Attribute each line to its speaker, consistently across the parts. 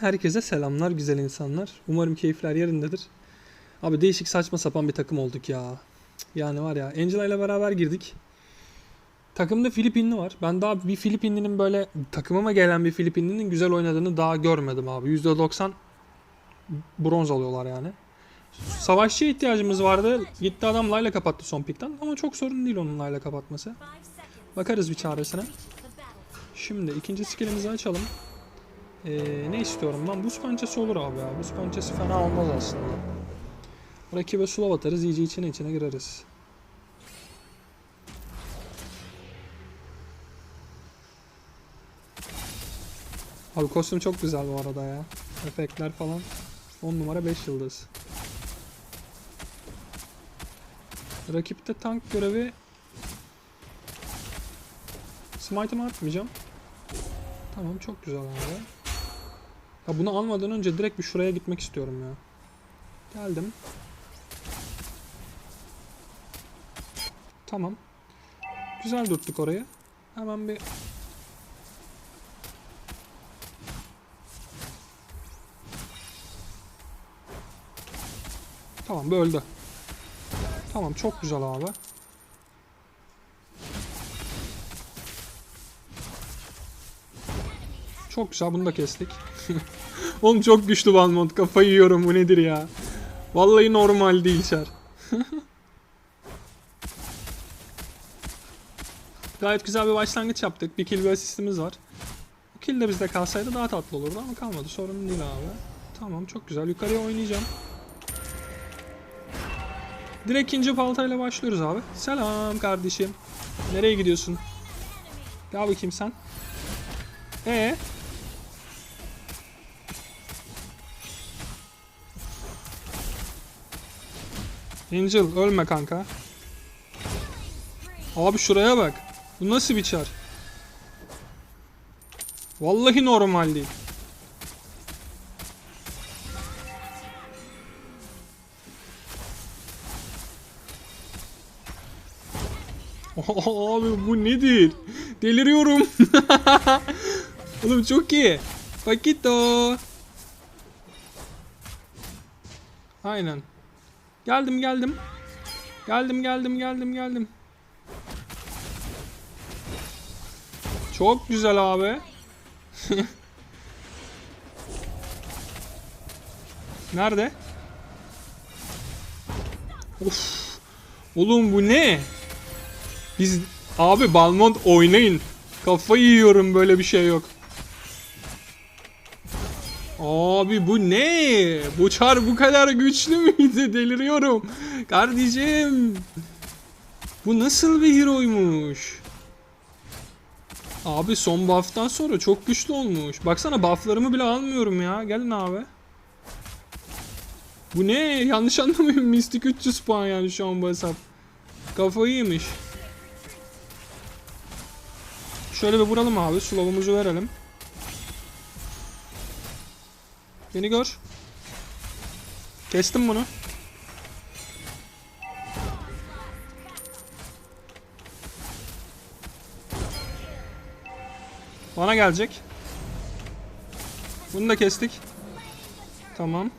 Speaker 1: Herkese selamlar güzel insanlar. Umarım keyifler yerindedir. Abi değişik saçma sapan bir takım olduk ya. Yani var ya Angela ile beraber girdik. Takımda Filipinli var. Ben daha bir Filipinlinin böyle takımıma gelen bir Filipinlinin güzel oynadığını daha görmedim abi. %90 bronz alıyorlar yani. Savaşçıya ihtiyacımız vardı. Gitti adam Layla kapattı son pikten. Ama çok sorun değil onun Layla kapatması. Bakarız bir çaresine. Şimdi ikinci skillimizi açalım. Ee, ne istiyorum ben? Buz pençesi olur abi ya. Buz pençesi fena olmaz aslında. Rakibe slow atarız. iyice içine içine gireriz. Abi kostüm çok güzel bu arada ya. Efektler falan. 10 numara 5 yıldız. Rakipte tank görevi Smite'ımı atmayacağım. Tamam çok güzel abi. Ya bunu almadan önce direkt bir şuraya gitmek istiyorum ya. Geldim. Tamam. Güzel tuttuk orayı. Hemen bir Tamam bu öldü. Tamam çok güzel abi. Çok güzel bunu da kestik. Oğlum çok güçlü Valmont kafayı yiyorum bu nedir ya. Vallahi normal değil çar. Gayet güzel bir başlangıç yaptık. Bir kill bir asistimiz var. Bu kill de bizde kalsaydı daha tatlı olurdu ama kalmadı. Sorun değil abi. Tamam çok güzel. Yukarıya oynayacağım. Direkt ikinci paltayla başlıyoruz abi. Selam kardeşim. Nereye gidiyorsun? Gel bakayım sen. Ee? Angel ölme kanka. Abi şuraya bak. Bu nasıl bir çar? Vallahi normal değil. Abi bu nedir? Deliriyorum. Oğlum çok iyi. Paquito. Aynen. Geldim geldim. Geldim geldim geldim geldim. Çok güzel abi. Nerede? Of. Oğlum bu ne? Biz abi Balmont oynayın. Kafayı yiyorum böyle bir şey yok. Abi bu ne? Bu çar bu kadar güçlü müydü? Deliriyorum. Kardeşim. Bu nasıl bir heroymuş? Abi son buff'tan sonra çok güçlü olmuş. Baksana buff'larımı bile almıyorum ya. Gelin abi. Bu ne? Yanlış anlamayın. Mystic 300 puan yani şu an bu hesap. Kafayı yemiş. Şöyle bir vuralım abi. Slow'umuzu verelim. Beni gör. Kestim bunu. Bana gelecek. Bunu da kestik. Tamam.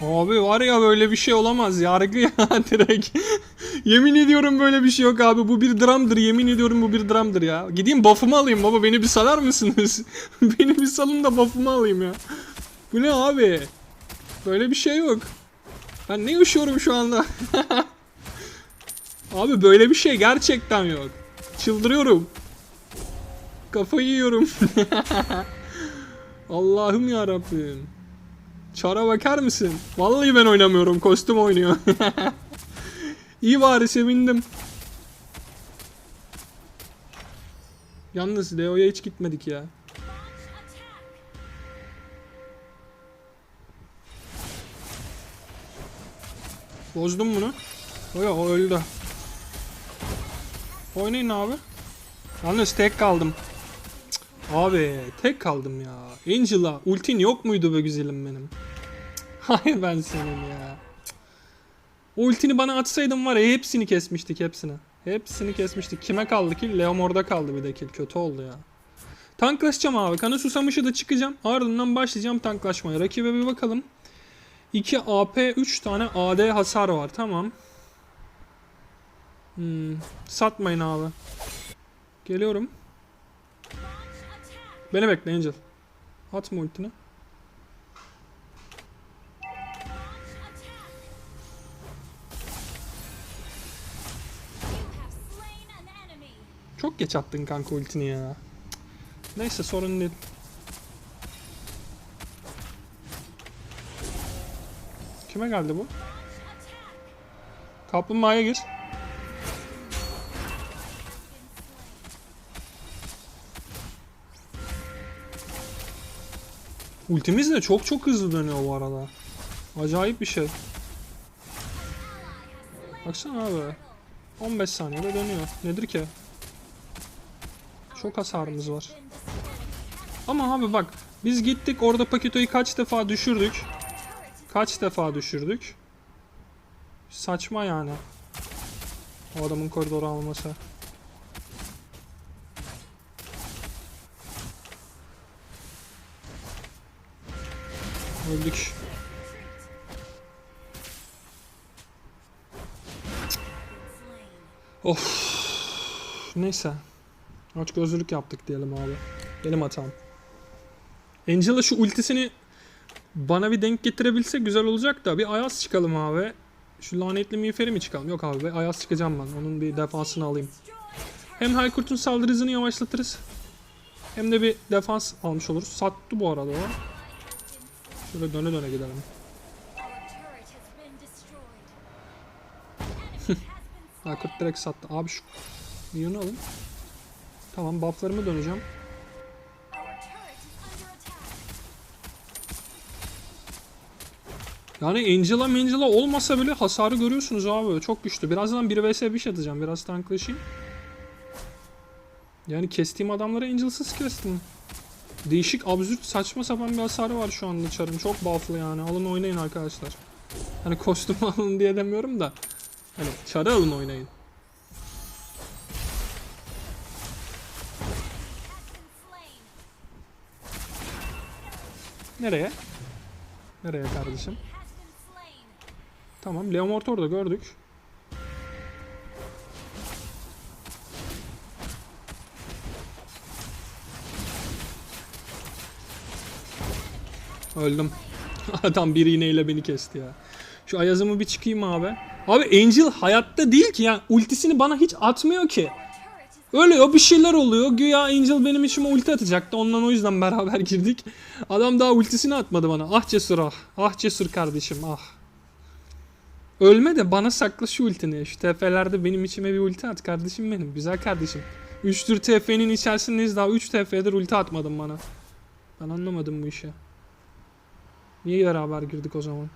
Speaker 1: Abi var ya böyle bir şey olamaz. Yargı ya direkt. Yemin ediyorum böyle bir şey yok abi. Bu bir dramdır. Yemin ediyorum bu bir dramdır ya. Gideyim buff'ımı alayım baba. Beni bir salar mısınız? beni bir salın da buff'ımı alayım ya. Bu ne abi? Böyle bir şey yok. Ben ne yaşıyorum şu anda? abi böyle bir şey gerçekten yok. Çıldırıyorum. Kafayı yiyorum. Allah'ım ya Rabbim. Çara bakar mısın? Vallahi ben oynamıyorum. Kostüm oynuyor. İyi bari sevindim. Yalnız Leo'ya hiç gitmedik ya. Bozdum bunu. O ya o öldü. Oynayın abi. Yalnız tek kaldım. Cık, Abi tek kaldım ya. Angela ultin yok muydu be güzelim benim? Cık, Hay ben senin ya. Ultini bana atsaydın var ya hepsini kesmiştik hepsini. Hepsini kesmiştik. Kime kaldı ki? Leomor'da kaldı bir de kill. Kötü oldu ya. Tanklaşacağım abi. Kanı susamışı da çıkacağım. Ardından başlayacağım tanklaşmaya. Rakibe bir bakalım. 2 AP 3 tane AD hasar var. Tamam. Hmm, satmayın abi. Geliyorum. Beni bekle Angel. Atma ultini. Çok geç attın kanka ultini ya. Neyse sorun değil. Kime geldi bu? Kaplumbağaya gir. Ultimiz de çok çok hızlı dönüyor bu arada. Acayip bir şey. Baksana abi. 15 saniyede dönüyor. Nedir ki? Çok hasarımız var. Ama abi bak biz gittik orada Paketo'yu kaç defa düşürdük. Kaç defa düşürdük. Saçma yani. O adamın koridoru alması. Öldük. Of. Neyse. Aç gözlülük yaptık diyelim abi. Benim hatam. Angela şu ultisini bana bir denk getirebilse güzel olacak da bir Ayaz çıkalım abi. Şu lanetli miğferi mi çıkalım? Yok abi Ayaz çıkacağım ben. Onun bir defansını alayım. Hem Haykurt'un saldırı hızını yavaşlatırız. Hem de bir defans almış oluruz. Sattı bu arada o. Şöyle döne döne gidelim. Haykurt direkt sattı. Abi şu minyonu alın. Tamam bufflarımı döneceğim. Yani Angela Angela olmasa bile hasarı görüyorsunuz abi. Çok güçlü. Birazdan 1 vs 1 atacağım. Biraz tanklaşayım. Yani kestiğim adamları Angel'sız kestim. Değişik, absürt, saçma sapan bir hasarı var şu anda Char'ın. Çok buff'lı yani. Alın oynayın arkadaşlar. Hani kostüm alın diye demiyorum da. Hani Char'ı alın oynayın. Nereye? Nereye kardeşim? Tamam Leomort orada gördük. Öldüm. Adam bir iğneyle beni kesti ya. Şu ayazımı bir çıkayım abi. Abi Angel hayatta değil ki ya. Ultisini bana hiç atmıyor ki. Ölüyor bir şeyler oluyor. Güya Angel benim içime ulti atacaktı. Ondan o yüzden beraber girdik. Adam daha ultisini atmadı bana. Ah cesur ah. Ah cesur kardeşim ah. Ölme de bana sakla şu ultini. Şu TF'lerde benim içime bir ulti at kardeşim benim. Güzel kardeşim. 3 tür TF'nin içerisindeyiz daha 3 TF'dir ulti atmadın bana. Ben anlamadım bu işi. Niye beraber girdik o zaman?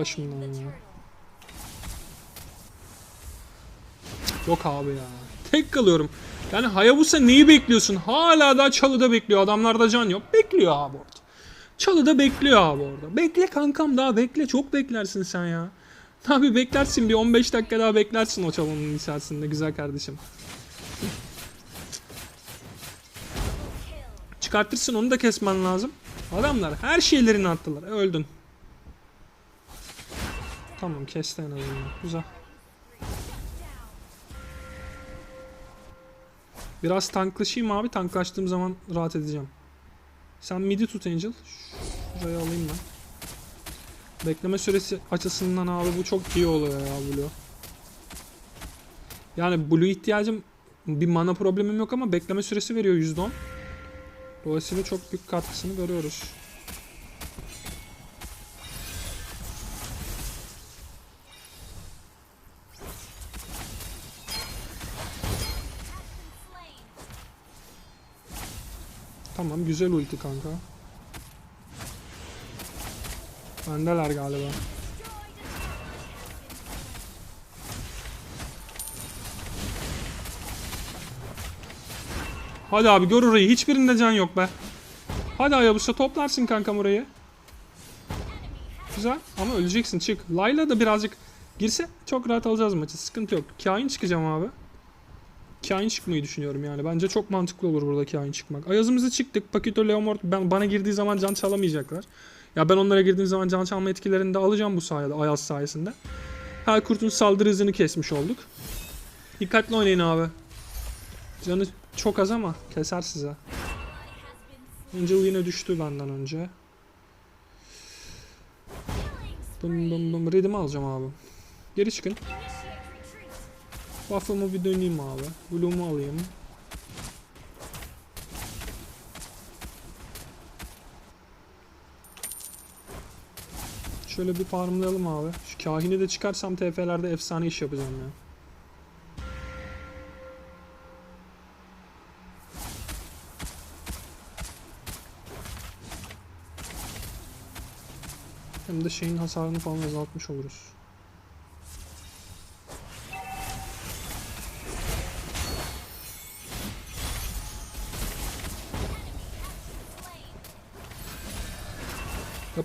Speaker 1: Başımdan ya. Yok abi ya. Tek kalıyorum. Yani Hayabusa neyi bekliyorsun? Hala daha çalıda bekliyor. Adamlarda can yok. Bekliyor abi orada. Çalıda bekliyor abi orada. Bekle kankam daha bekle. Çok beklersin sen ya. Abi beklersin bir 15 dakika daha beklersin o çalının içerisinde güzel kardeşim. Çıkartırsın onu da kesmen lazım. Adamlar her şeylerini attılar. Öldün. Tamam kesti en azından. Güzel. Biraz tanklaşayım abi. Tanklaştığım zaman rahat edeceğim. Sen midi tut Angel. Şurayı alayım ben. Bekleme süresi açısından abi bu çok iyi oluyor ya Blue. Yani Blue ihtiyacım bir mana problemim yok ama bekleme süresi veriyor %10. Dolayısıyla çok büyük katkısını görüyoruz. Tamam güzel ulti kanka. Bendeler galiba. Hadi abi gör orayı. Hiçbirinde can yok be. Hadi Hayabusa toplarsın kankam orayı. Güzel ama öleceksin çık. Layla da birazcık girse çok rahat alacağız maçı. Sıkıntı yok. Kain çıkacağım abi. Kain çıkmayı düşünüyorum yani. Bence çok mantıklı olur burada Kain çıkmak. Ayazımızı çıktık. Pakito Leomord ben, bana girdiği zaman can çalamayacaklar. Ya ben onlara girdiğim zaman can çalma etkilerini de alacağım bu sayede Ayaz sayesinde. Her kurtun saldırı hızını kesmiş olduk. Dikkatli oynayın abi. Canı çok az ama keser size. Angel yine düştü benden önce. Bım bım bım. Redimi alacağım abi. Geri çıkın. Buff'ımı bir döneyim abi. Blue'umu alayım. Şöyle bir farmlayalım abi. Şu kahini de çıkarsam TF'lerde efsane iş yapacağım ya. Hem de şeyin hasarını falan azaltmış oluruz.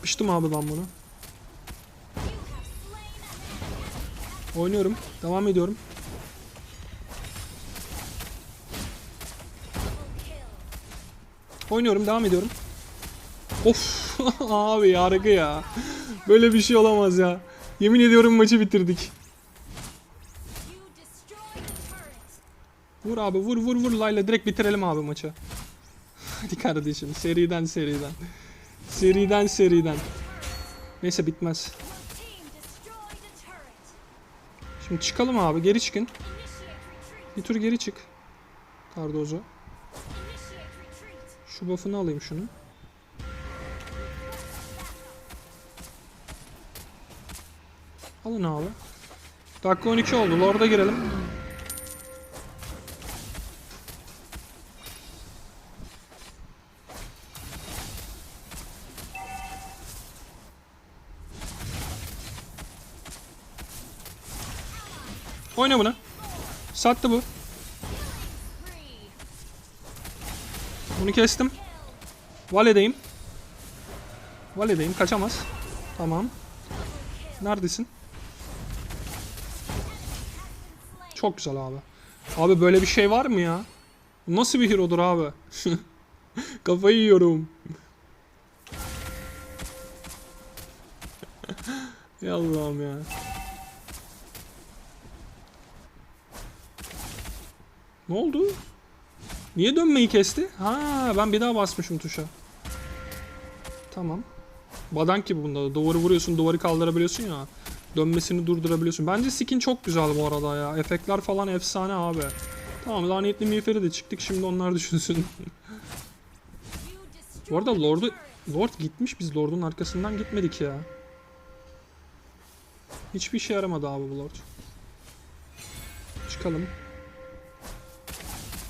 Speaker 1: Yapıştım abi ben bunu. Oynuyorum. Devam ediyorum. Oynuyorum. Devam ediyorum. Of abi yargı ya. Böyle bir şey olamaz ya. Yemin ediyorum maçı bitirdik. Vur abi vur vur vur Layla direkt bitirelim abi maçı. Hadi kardeşim seriden seriden. Seriden seriden. Neyse bitmez. Şimdi çıkalım abi geri çıkın. Bir tur geri çık. Cardozo. Şu buff'ını alayım şunu. Alın abi. Dakika 12 oldu. Lord'a girelim. Sattı bu. Bunu kestim. Vale'deyim. Vale'deyim. Kaçamaz. Tamam. Neredesin? Çok güzel abi. Abi böyle bir şey var mı ya? Nasıl bir hero'dur abi? Kafayı yiyorum. ya Allah'ım ya. Ne oldu? Niye dönmeyi kesti? Ha ben bir daha basmışım tuşa. Tamam. Badank gibi bunda da. Duvarı vuruyorsun, duvarı kaldırabiliyorsun ya. Dönmesini durdurabiliyorsun. Bence skin çok güzel bu arada ya. Efektler falan efsane abi. Tamam lanetli miğferi de çıktık. Şimdi onlar düşünsün. bu arada Lord'u... Lord gitmiş. Biz Lord'un arkasından gitmedik ya. Hiçbir işe yaramadı abi bu Lord. Çıkalım.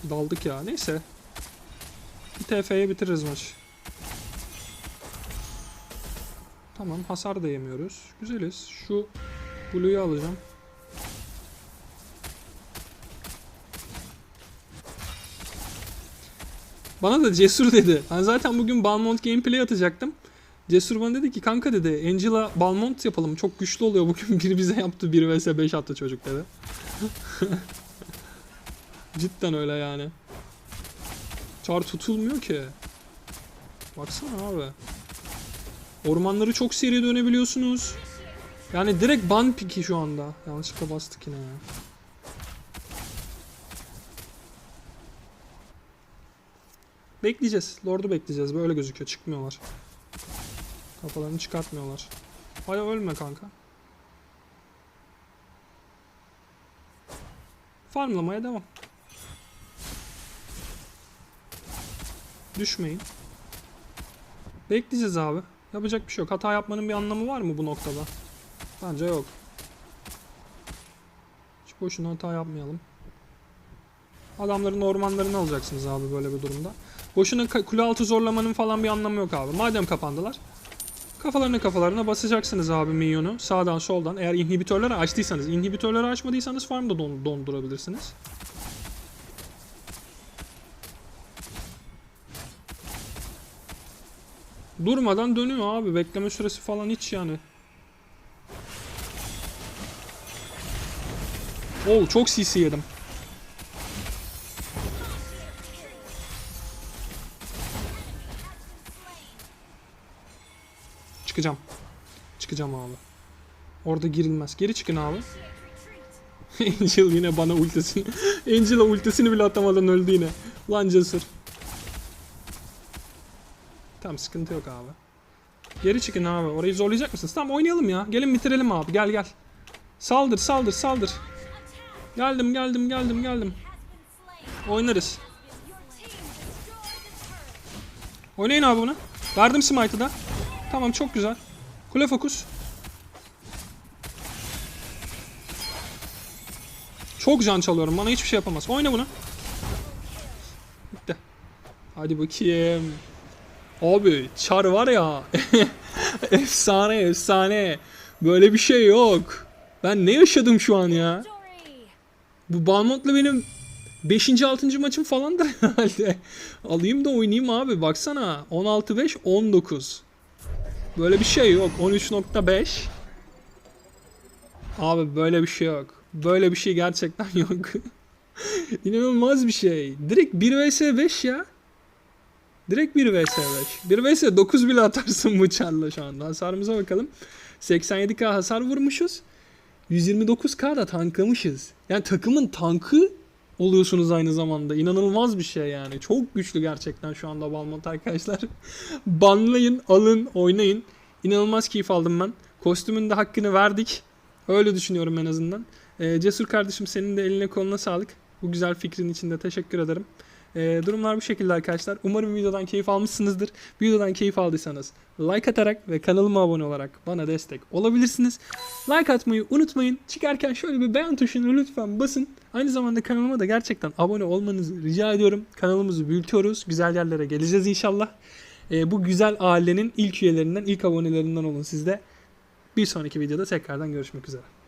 Speaker 1: Daldık ya. Neyse. Bir TF'ye bitiririz maç. Tamam hasar da yemiyoruz. Güzeliz. Şu Blue'yu alacağım. Bana da Cesur dedi. Ben zaten bugün Balmont gameplay atacaktım. Cesur bana dedi ki kanka dedi Angela Balmont yapalım. Çok güçlü oluyor bugün. Biri bize yaptı. 1 vs 5 attı çocuk dedi. Cidden öyle yani. Çar tutulmuyor ki. Baksana abi. Ormanları çok seri dönebiliyorsunuz. Yani direkt ban piki şu anda. Yanlışlıkla bastık yine ya. Bekleyeceğiz. Lord'u bekleyeceğiz. Böyle gözüküyor. Çıkmıyorlar. Kafalarını çıkartmıyorlar. Hadi ölme kanka. Farmlamaya devam. Düşmeyin. Bekleyeceğiz abi. Yapacak bir şey yok. Hata yapmanın bir anlamı var mı bu noktada? Bence yok. Hiç boşuna hata yapmayalım. Adamların ormanlarını alacaksınız abi böyle bir durumda. Boşuna kule altı zorlamanın falan bir anlamı yok abi. Madem kapandılar. Kafalarına kafalarına basacaksınız abi minyonu. Sağdan soldan. Eğer inhibitörleri açtıysanız. inhibitörleri açmadıysanız farm da don- dondurabilirsiniz. Durmadan dönüyor abi. Bekleme süresi falan hiç yani. Oo çok CC yedim. Çıkacağım. Çıkacağım abi. Orada girilmez. Geri çıkın abi. Angel yine bana ultisini. Angel'a ultisini bile atamadan öldü yine. Lan cesur. Tamam sıkıntı yok abi. Geri çıkın abi. Orayı zorlayacak mısınız? Tamam oynayalım ya. Gelin bitirelim abi. Gel gel. Saldır saldır saldır. Geldim geldim geldim geldim. Oynarız. Oynayın abi bunu. Verdim smite'ı da. Tamam çok güzel. Kule fokus. Çok can çalıyorum. Bana hiçbir şey yapamaz. Oyna bunu. Bitti. Hadi bakayım. Abi çar var ya. efsane efsane. Böyle bir şey yok. Ben ne yaşadım şu an ya? Bu Balmont'la benim 5. 6. maçım falandır herhalde. Alayım da oynayayım abi. Baksana. 16-5 19. Böyle bir şey yok. 13.5. Abi böyle bir şey yok. Böyle bir şey gerçekten yok. İnanılmaz bir şey. Direkt 1 vs 5 ya. Direkt 1 vs 5. 1 vs 9 bile atarsın bu çarla şu anda. Hasarımıza bakalım. 87k hasar vurmuşuz. 129k da tanklamışız. Yani takımın tankı oluyorsunuz aynı zamanda. İnanılmaz bir şey yani. Çok güçlü gerçekten şu anda Balmont arkadaşlar. Banlayın, alın, oynayın. İnanılmaz keyif aldım ben. Kostümün de hakkını verdik. Öyle düşünüyorum en azından. Ee, Cesur kardeşim senin de eline koluna sağlık. Bu güzel fikrin için de teşekkür ederim. Ee, durumlar bu şekilde arkadaşlar. Umarım videodan keyif almışsınızdır. Videodan keyif aldıysanız like atarak ve kanalıma abone olarak bana destek olabilirsiniz. Like atmayı unutmayın. Çıkarken şöyle bir beğen tuşunu lütfen basın. Aynı zamanda kanalıma da gerçekten abone olmanızı rica ediyorum. Kanalımızı büyütüyoruz. Güzel yerlere geleceğiz inşallah. Ee, bu güzel ailenin ilk üyelerinden, ilk abonelerinden olun siz de. Bir sonraki videoda tekrardan görüşmek üzere.